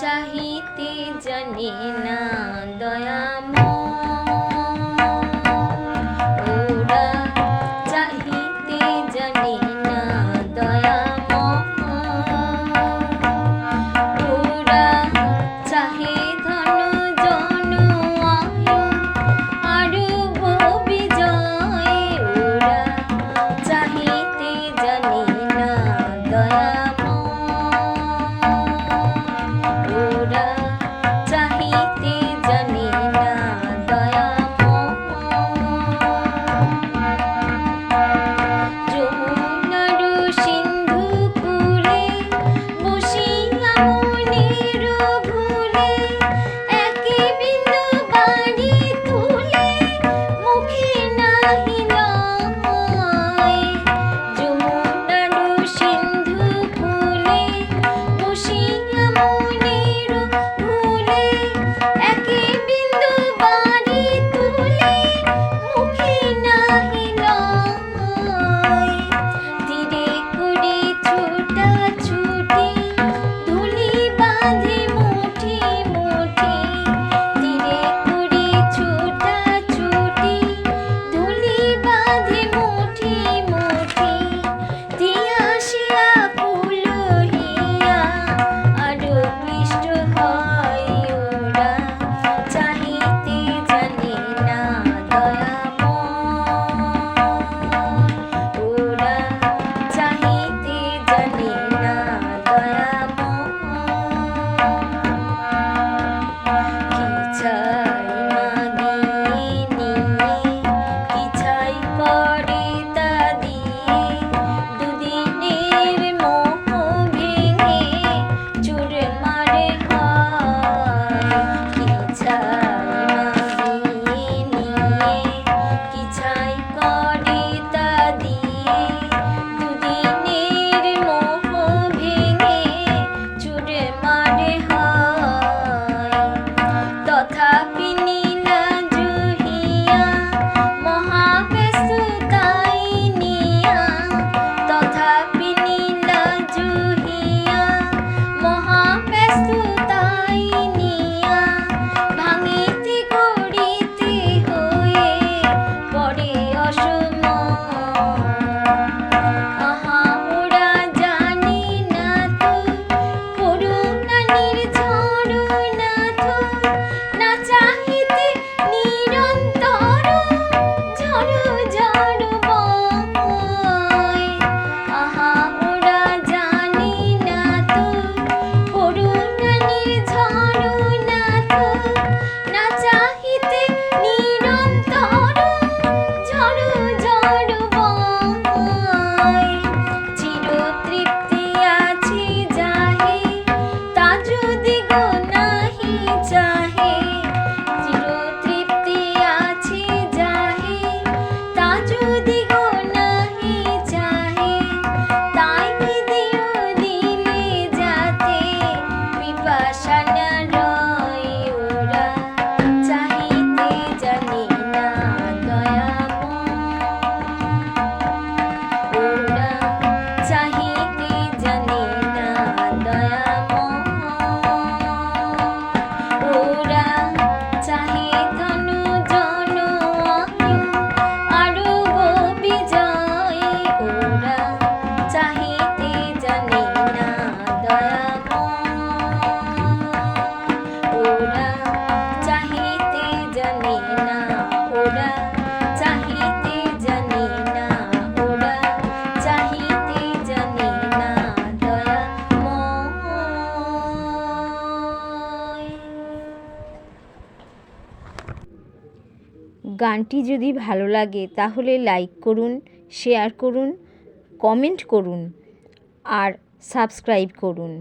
চাহিতে জানে না দয়া দিগনা গানটি যদি ভালো লাগে তাহলে লাইক করুন শেয়ার করুন কমেন্ট করুন আর সাবস্ক্রাইব করুন।